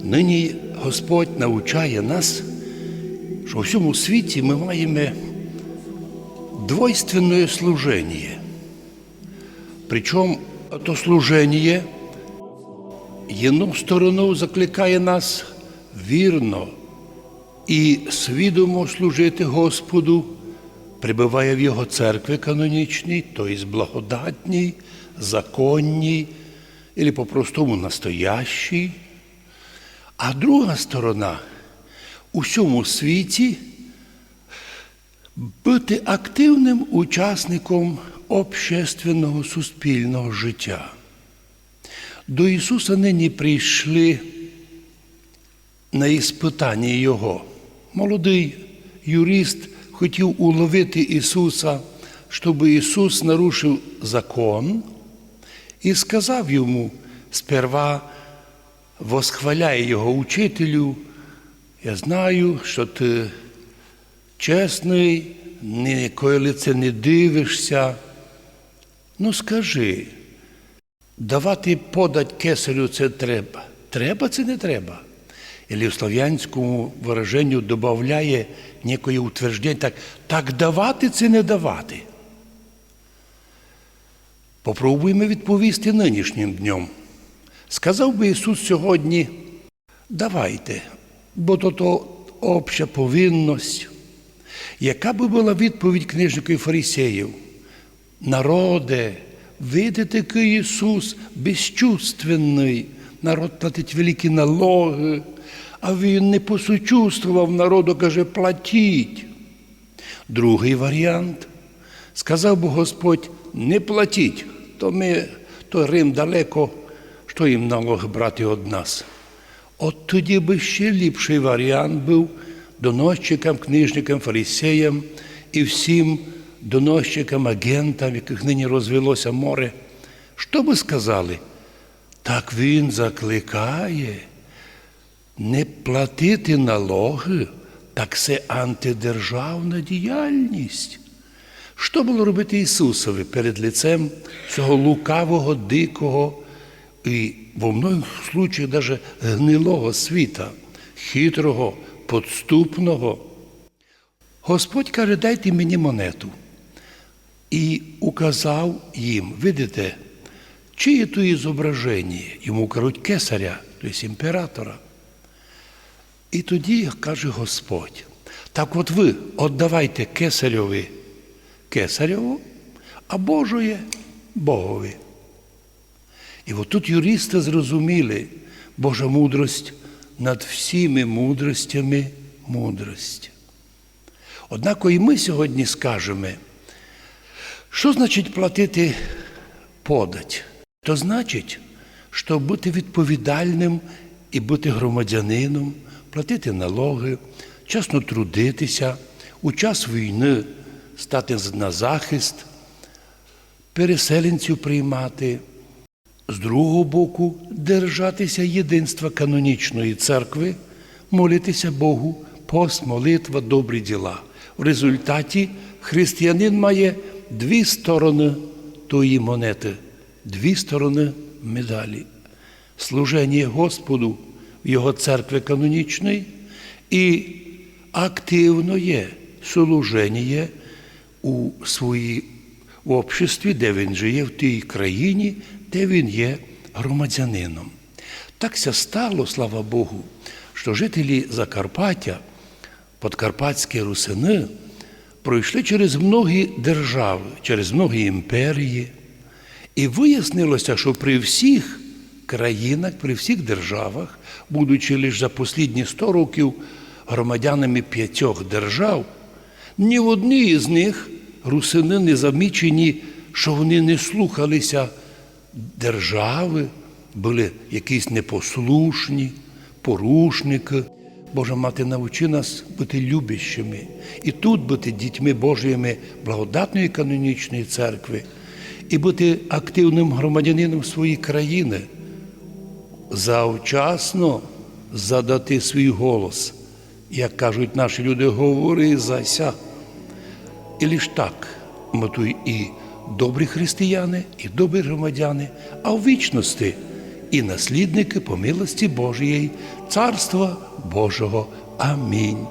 Нині Господь навчає нас, що в всьому світі ми маємо двойственне служення. Причому то служення єдну сторону закликає нас вірно і свідомо служити Господу, прибуває в Його церкві канонічній, тобто благодатній, законній, або по-простому настоящій. А друга сторона у всьому світі бути активним учасником общественного суспільного життя. До Ісуса нині прийшли на іспитання Його. Молодий юрист хотів уловити Ісуса, щоб Ісус нарушив закон і сказав йому сперва восхваляє його учителю. Я знаю, що ти чесний, ніколи лице не дивишся. Ну скажи, давати подать кесарю це треба. Треба це не треба. Или в слов'янському вираженню додає некоє утвердження, так, так давати це не давати. Попробуємо відповісти нинішнім днем. Сказав би Ісус сьогодні, давайте, бо то то обща повинність. Яка би була відповідь книжників фарисеїв? Народе, видите, який Ісус безчувственний, народ платить великі налоги, а Він не посочувствував народу, каже, платіть. Другий варіант. Сказав би Господь, не платіть, то ми, то Рим далеко що їм налог брати від нас? От тоді би ще ліпший варіант був доносчикам, книжникам, фарисеям і всім доносчикам, агентам, яких нині розвелося море. Що би сказали? Так він закликає не платити налоги, так це антидержавна діяльність. Що було робити Ісусові перед лицем цього лукавого, дикого і во многих случаях даже гнилого світа, хитрого, подступного. Господь каже, дайте мені монету. І указав їм, видите, чиє то зображення? Йому кажуть кесаря, тобто імператора. І тоді каже Господь, так от ви віддавайте кесареві кесареву, а Божоє Богові. І от тут юристи зрозуміли, Божа мудрость над всіми мудростями мудрость. Однак і ми сьогодні скажемо, що значить платити подать? То значить, що бути відповідальним і бути громадянином, платити налоги, чесно трудитися, у час війни стати на захист, переселенців приймати. З другого боку, держатися єдинства канонічної церкви, молитися Богу, пост, молитва, добрі діла. В результаті християнин має дві сторони тої монети, дві сторони медалі. Служення Господу в Його церкві канонічної і активне служення у своїй обществі, де він живе, в тій країні, де він є громадянином. Такся стало, слава Богу, що жителі Закарпаття, подкарпатські русини, пройшли через многі держави, через многі імперії, і вияснилося, що при всіх країнах, при всіх державах, будучи лише за послідні 100 років громадянами п'ятьох держав, ні в одній із них русини не замічені, що вони не слухалися держави, були якісь непослушні, порушники. Божа мати навчи нас бути любящими і тут бути дітьми Божими благодатної канонічної церкви і бути активним громадянином своєї країни, завчасно задати свій голос. Як кажуть наші люди, говори зася. І лиш так ми і добрі християни, і добрі громадяни, а в вічності і наслідники по милості Божої Царства Божого. Амінь.